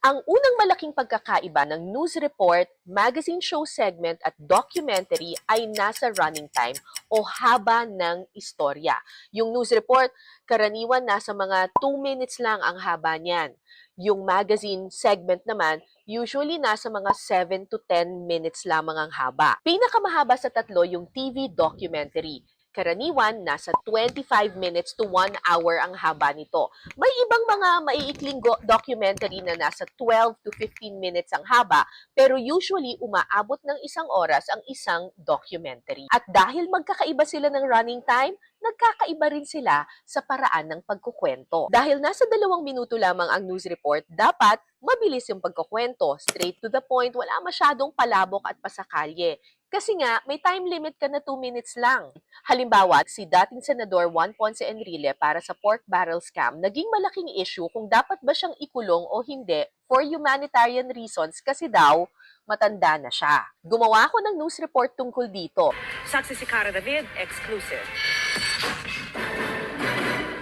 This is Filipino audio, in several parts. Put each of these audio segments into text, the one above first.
Ang unang malaking pagkakaiba ng news report, magazine show segment at documentary ay nasa running time o haba ng istorya. Yung news report, karaniwan nasa mga 2 minutes lang ang haba niyan. Yung magazine segment naman, usually nasa mga 7 to 10 minutes lamang ang haba. Pinakamahaba sa tatlo yung TV documentary. Karaniwan, nasa 25 minutes to 1 hour ang haba nito. May ibang mga maiikling documentary na nasa 12 to 15 minutes ang haba, pero usually umaabot ng isang oras ang isang documentary. At dahil magkakaiba sila ng running time, nagkakaiba rin sila sa paraan ng pagkukwento. Dahil nasa dalawang minuto lamang ang news report, dapat mabilis yung pagkukwento, straight to the point, wala masyadong palabok at pasakalye. Kasi nga, may time limit ka na 2 minutes lang. Halimbawa, si dating Senador Juan Ponce Enrile para sa pork barrel scam, naging malaking issue kung dapat ba siyang ikulong o hindi for humanitarian reasons kasi daw, matanda na siya. Gumawa ako ng news report tungkol dito. Saksi si Cara David, exclusive.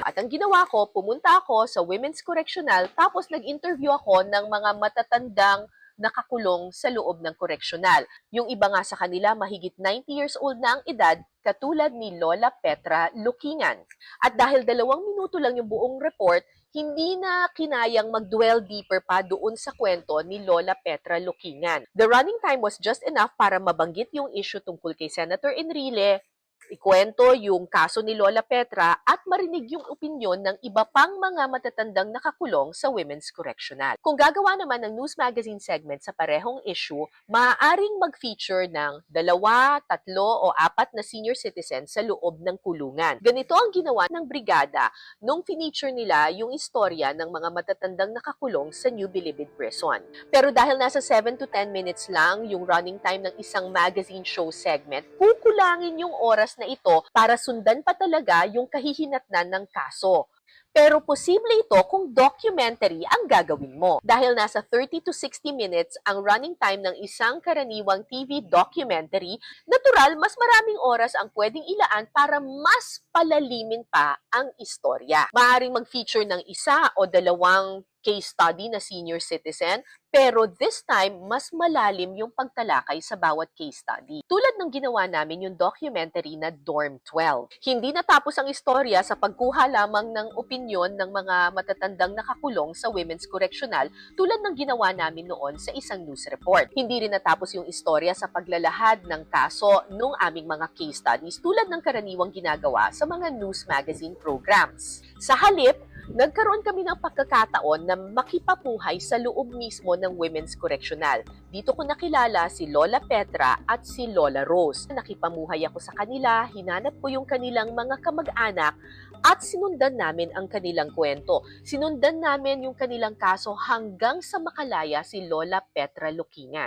At ang ginawa ko, pumunta ako sa Women's Correctional tapos nag-interview ako ng mga matatandang nakakulong sa loob ng correctional. Yung iba nga sa kanila mahigit 90 years old na ang edad, katulad ni Lola Petra Lukingan. At dahil dalawang minuto lang yung buong report, hindi na kinayang mag-dwell deeper pa doon sa kwento ni Lola Petra Lukingan. The running time was just enough para mabanggit yung issue tungkol kay Senator Enrile, ikwento yung kaso ni Lola Petra at marinig yung opinyon ng iba pang mga matatandang nakakulong sa Women's Correctional. Kung gagawa naman ng news magazine segment sa parehong issue, maaaring mag-feature ng dalawa, tatlo o apat na senior citizens sa loob ng kulungan. Ganito ang ginawa ng brigada nung feature nila yung istorya ng mga matatandang nakakulong sa New Bilibid Prison. Pero dahil nasa 7 to 10 minutes lang yung running time ng isang magazine show segment, kukulangin yung oras na ito para sundan pa talaga yung kahihinatnan ng kaso. Pero posible ito kung documentary ang gagawin mo. Dahil nasa 30 to 60 minutes ang running time ng isang karaniwang TV documentary, natural mas maraming oras ang pwedeng ilaan para mas palalimin pa ang istorya. Maaring mag-feature ng isa o dalawang case study na senior citizen, pero this time, mas malalim yung pagtalakay sa bawat case study. Tulad ng ginawa namin yung documentary na Dorm 12. Hindi natapos ang istorya sa pagkuha lamang ng opinyon ng mga matatandang nakakulong sa Women's Correctional tulad ng ginawa namin noon sa isang news report. Hindi rin natapos yung istorya sa paglalahad ng kaso nung aming mga case studies tulad ng karaniwang ginagawa sa mga news magazine programs. Sa halip, nagkaroon kami ng pagkakataon na makipapuhay sa loob mismo ng Women's Correctional. Dito ko nakilala si Lola Petra at si Lola Rose. Nakipamuhay ako sa kanila, hinanap ko yung kanilang mga kamag-anak at sinundan namin ang kanilang kwento. Sinundan namin yung kanilang kaso hanggang sa makalaya si Lola Petra Lukingan.